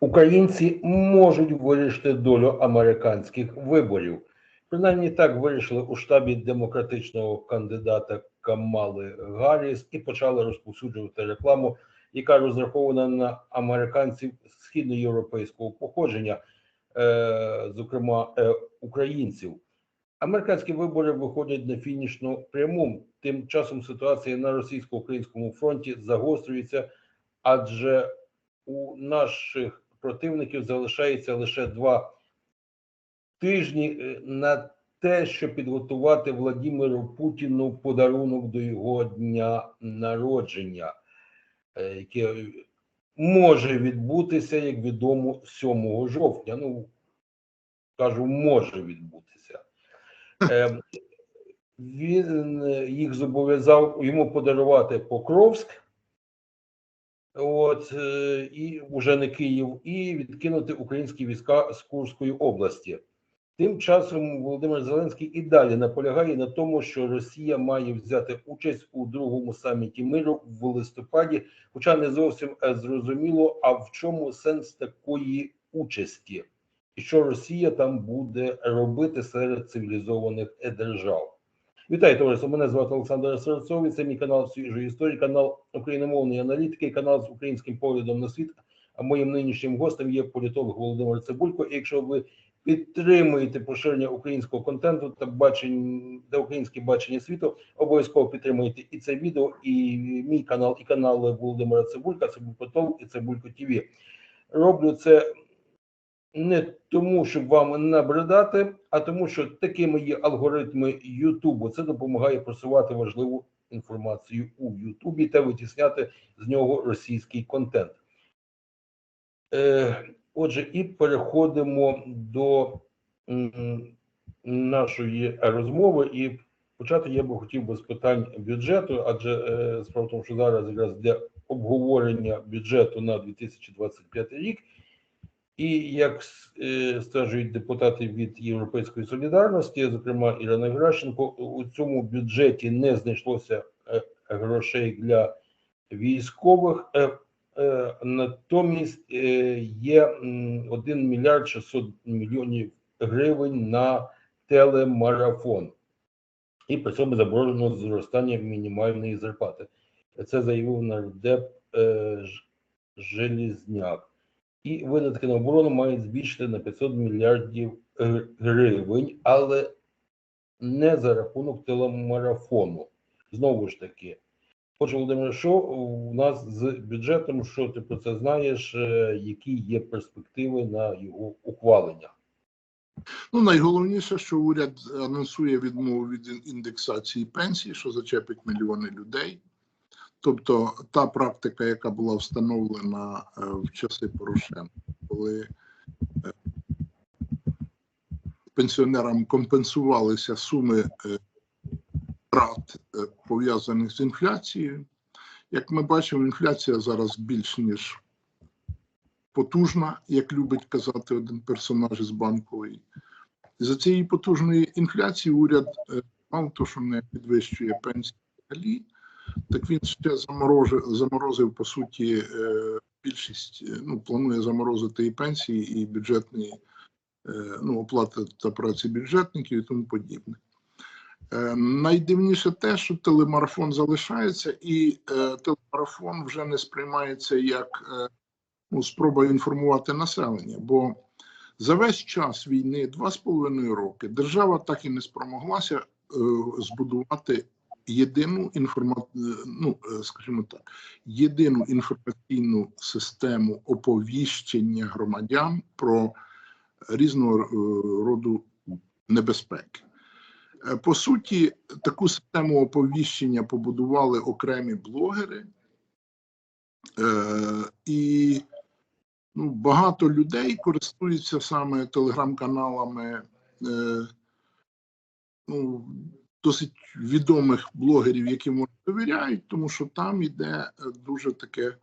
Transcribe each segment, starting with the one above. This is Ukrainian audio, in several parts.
українці можуть вирішити долю американських виборів. Принаймні так вирішили у штабі демократичного кандидата Камали Гарріс і почали розповсюджувати рекламу, яка розрахована на американців східноєвропейського походження, е, зокрема е, українців. Американські вибори виходять на фінішну пряму. Тим часом ситуація на російсько-українському фронті загострюється, адже у наших противників залишається лише два тижні е, на те, щоб підготувати Владимиру Путіну подарунок до його дня народження, е, яке може відбутися, як відомо, 7 жовтня. Ну кажу, може відбутися. Е, Він їх зобов'язав йому подарувати Покровськ. От е, і уже не Київ, і відкинути українські війська з Курської області. Тим часом Володимир Зеленський і далі наполягає на тому, що Росія має взяти участь у другому саміті миру в листопаді, хоча не зовсім е, зрозуміло, а в чому сенс такої участі, і що Росія там буде робити серед цивілізованих е, держав. Вітаю, товариство. Мене звати Олександр Серцов. Це мій канал свіжої історії, канал україномовної аналітики, канал з українським поглядом на світ. А моїм нинішнім гостем є політолог Володимир Цибулько. І якщо ви підтримуєте поширення українського контенту та бачень та українське бачення світу, обов'язково підтримуйте і це відео, і мій канал, і канал Володимира Цибулька, Цибулько ТОВ і Цибулько ТВ. Роблю це не тому, щоб вам набридати, а тому, що такими є алгоритми Ютубу. Це допомагає просувати важливу інформацію у Ютубі та витісняти з нього російський контент. Е, отже, і переходимо до нашої розмови. І почати я би хотів би з питань бюджету, адже е, справа в тому, що зараз якраз для обговорення бюджету на 2025 рік. І як е, стверджують депутати від Європейської солідарності, зокрема Ірина Гращенко, у цьому бюджеті не знайшлося е, грошей для військових. Е, натомість є м, 1 мільярд 600 мільйонів гривень на телемарафон. І при цьому заборонено зростання мінімальної зарплати. Це заявив нардеп Желізняк і видатки на оборону мають збільшити на 500 мільярдів гривень, але не за рахунок телемарафону. Знову ж таки, Отже, Володимир, що у нас з бюджетом? Що ти про це знаєш? е, Які є перспективи на його ухвалення? Ну, найголовніше, що уряд анонсує відмову від індексації пенсій, що зачепить мільйони людей. Тобто та практика, яка була встановлена е, в часи Порошенка, коли е, пенсіонерам компенсувалися суми е, втрат, пов'язаних з інфляцією. Як ми бачимо, інфляція зараз більш ніж потужна, як любить казати один персонаж із банкової. За цієї потужної інфляції уряд мало того, що не підвищує пенсії взагалі, так він ще заморожив, заморозив по суті е, більшість, е, ну планує заморозити і пенсії, і бюджетні е, ну, оплати та праці бюджетників і тому подібне. Найдивніше те, що телемарафон залишається, і телемарафон вже не сприймається як е, ну, спроба інформувати населення. Бо за весь час війни, два з половиною роки, держава так і не спромоглася збудувати єдину інформа... ну, е, скажімо так, єдину інформаційну систему оповіщення громадян про різного е, роду небезпеки. Е, По суті, таку систему оповіщення побудували окремі блогери, і ну, багато людей користуються саме телеграм-каналами ну, досить відомих блогерів, яким вони довіряють, тому що там іде е, дуже таке е,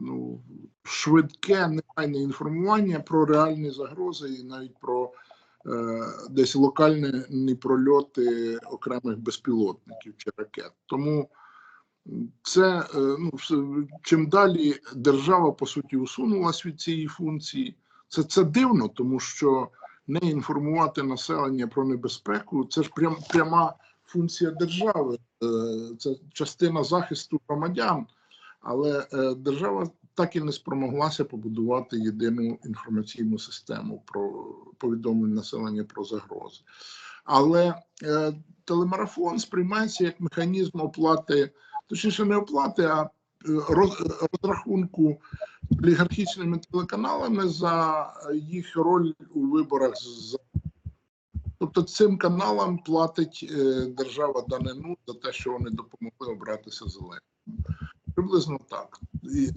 ну, швидке, негайне інформування про реальні загрози і навіть про е, десь локальні прольоти окремих безпілотників чи ракет. Тому Це ну, чим далі держава по суті усунулась від цієї функції. Це, це дивно, тому що не інформувати населення про небезпеку це ж прям, пряма функція держави, Е, це частина захисту громадян, але е, держава так і не спромоглася побудувати єдину інформаційну систему про повідомлення населення про загрози. Але е, телемарафон сприймається як механізм оплати, точніше не оплати, а розрахунку олігархічними телеканалами за їх роль у виборах. Тобто цим каналам платить е, держава данину за те, що вони допомогли обратися зеленим. Приблизно так. Е,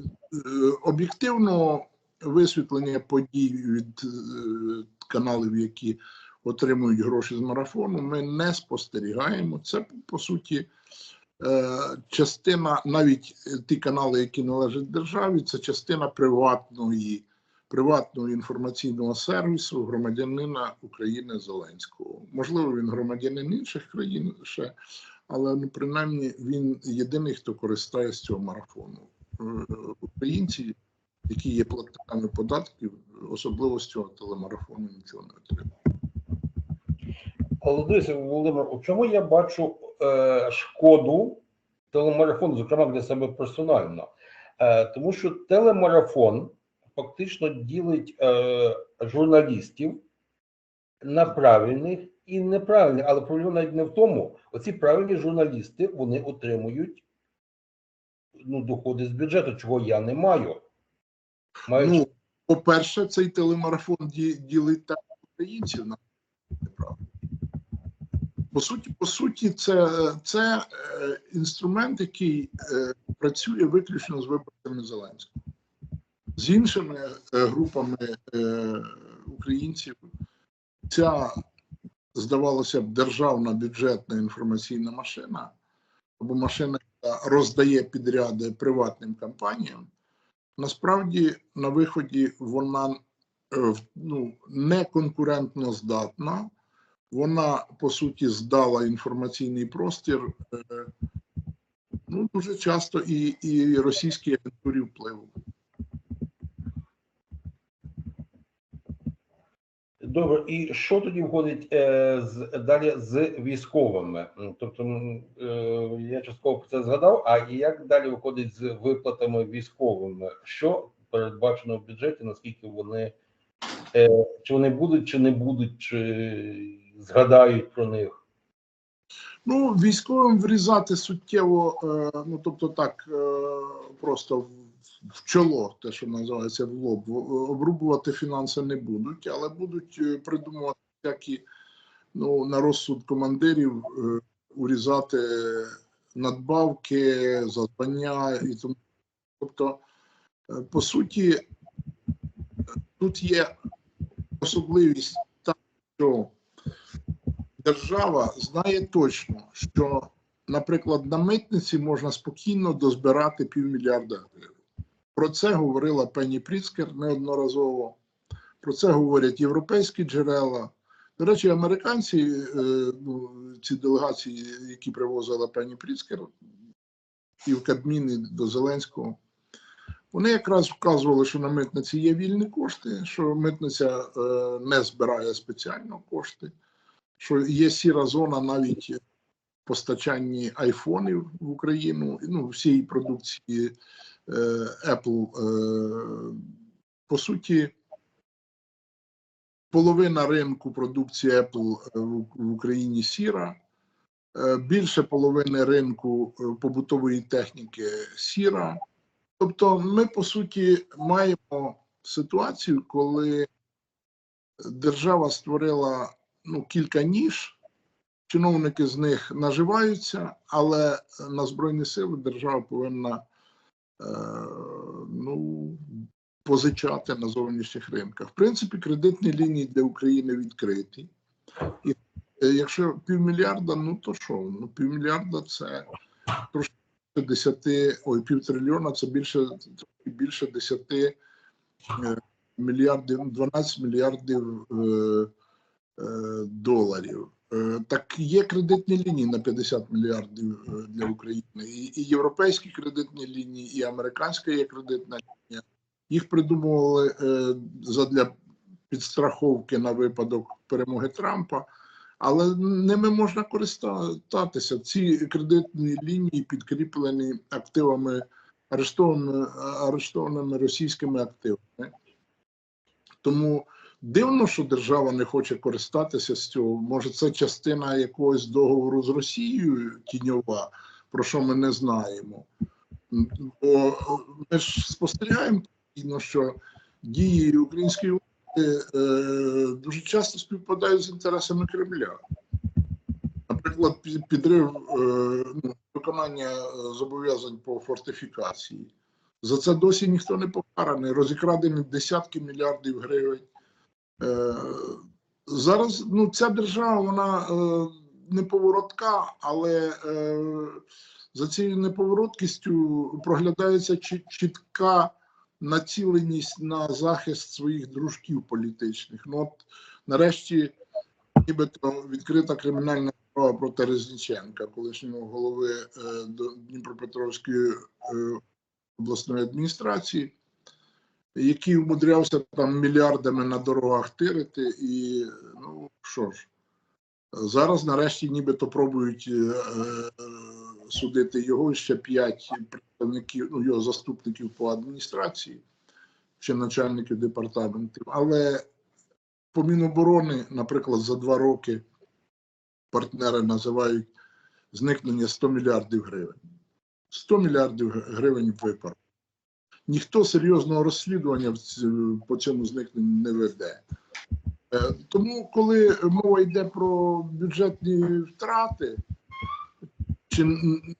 об'єктивно висвітлення подій від е, каналів, які отримують гроші з марафону, ми не спостерігаємо. Це по суті частина, навіть е, ті канали, які належать державі, це частина приватної, приватного інформаційного сервісу громадянина України Зеленського. Можливо, він громадянин інших країн ще, але ну, принаймні він єдиний, хто користується цього марафону. Е, Українці, які є платниками податків, особливо з цього телемарафону нічого не отримують. Але дивіться, Володимир, у чому я бачу е, шкоду телемарафону, зокрема для себе персонально? Е, тому що телемарафон фактично ділить е, журналістів на правильних і неправильних. Але проблема навіть не в тому. Оці правильні журналісти вони отримують ну, доходи з бюджету, чого я не маю. Маю Ну, по-перше, цей телемарафон ділить так українців на неправда. По суті, по суті, це, це е, інструмент, який е, працює виключно з виборцями Зеленського. З іншими е, групами українців ця, здавалося б, державна бюджетна інформаційна машина або машина, яка роздає підряди приватним компаніям. Насправді на виході вона ну, не конкурентно здатна. Вона по суті здала інформаційний простір е, ну, дуже часто і, і російській агентурі впливу. Добре, і що тоді входить е, з далі з військовими? Тобто е, я частково про це згадав. А як далі виходить з виплатами військовими? Що передбачено в бюджеті? Наскільки вони е, чи вони будуть, чи не будуть, чи згадають про них? Ну, військовим врізати суттєво, е, ну тобто так, е, просто в, чоло, те, що називається в лоб, обрубувати фінанси не будуть, але будуть е, придумувати всякі ну, на розсуд командирів е, урізати надбавки, задбання і тому. Тобто, е, по суті, е, тут є особливість та, що держава знає точно, що, наприклад, на митниці можна спокійно дозбирати півмільярда гривень. Про це говорила пані Пріцкер неодноразово. Про це говорять європейські джерела. До речі, американці, е, ну, ці делегації, які привозила пані Пріцкер, і в Кабмін, до Зеленського, вони якраз вказували, що на митниці є вільні кошти, що митниця е, не збирає спеціально кошти що є сіра зона навіть в постачанні айфонів в Україну, ну, всієї продукції е, Apple. Е, по суті, половина ринку продукції Apple е, в, Україні сіра, е, більше половини ринку е, побутової техніки сіра. Тобто, ми по суті маємо ситуацію, коли держава створила ну, кілька ніж, чиновники з них наживаються, але на Збройні сили держава повинна е, ну, позичати на зовнішніх ринках. В принципі, кредитні лінії для України відкриті. І е, якщо півмільярда, ну то що? Ну, півмільярда це трошки 10, ой, півтрильйона це більше, більше 10 е, мільярдів, 12 мільярдів. Е, доларів. Е, Так є кредитні лінії на 50 мільярдів е, для України. І, і європейські кредитні лінії, і американська є кредитна лінія. Їх придумували е, задля підстраховки на випадок перемоги Трампа, але ними можна користатися. Ці кредитні лінії підкріплені активами арештованими, арештованими російськими активами. Тому дивно, що держава не хоче користатися з цього. Може, це частина якогось договору з Росією тіньова, про що ми не знаємо. Бо ми ж спостерігаємо, що дії української влади е, дуже часто співпадають з інтересами Кремля. Наприклад, підрив е, ну, виконання зобов'язань по фортифікації. За це досі ніхто не покараний. Розікрадені десятки мільярдів гривень. Е, зараз ну, ця держава, вона е, неповоротка, але е, за цією неповороткістю проглядається чітка націленість на захист своїх дружків політичних. Ну, от, нарешті, нібито відкрита кримінальна справа проти Резніченка, колишнього голови Дніпропетровської обласної адміністрації, який умудрявся там мільярдами на дорогах тирити, і ну що ж, зараз нарешті нібито пробують е, е, судити його ще п'ять представників, ну його заступників по адміністрації чи начальників департаментів. Але по Міноборони, наприклад, за два роки партнери називають зникнення 100 мільярдів гривень. 100 мільярдів гривень випар. Ніхто серйозного розслідування по цьому зникненню не веде. Е, Тому, коли мова йде про бюджетні втрати чи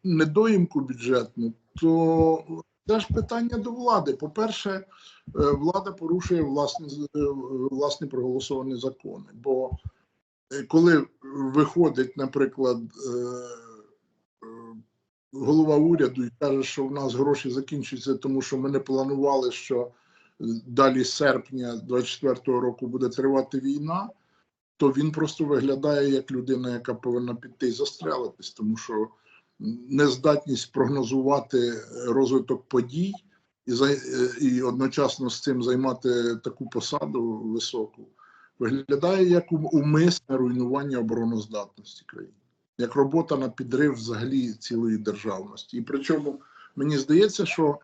недоїмку бюджетну, то це ж питання до влади. По-перше, е, влада порушує власні, з- е, власні проголосовані закони. Бо коли виходить, наприклад, голова уряду і каже, що в нас гроші закінчуються, тому що ми не планували, що далі серпня 24-го року буде тривати війна, то він просто виглядає як людина, яка повинна піти і застрелитись, тому що нездатність прогнозувати розвиток подій і, і одночасно з цим займати таку посаду високу, виглядає як умисне руйнування обороноздатності країни, як робота на підрив взагалі цілої державності. І причому мені здається, що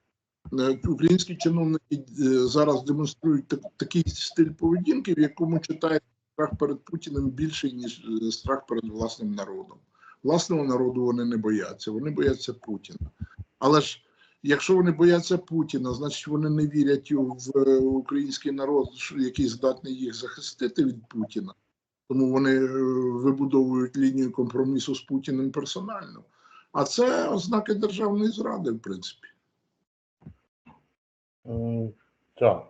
е, українські чиновники е, зараз демонструють такий стиль поведінки, в якому читають страх перед Путіним більший, ніж е, страх перед власним народом. Власного народу вони не бояться, вони бояться Путіна. Але ж якщо вони бояться Путіна, значить вони не вірять в український народ, який здатний їх захистити від Путіна. Тому вони е, вибудовують лінію компромісу з Путіним персонально. А це ознаки державної зради, в принципі. Так.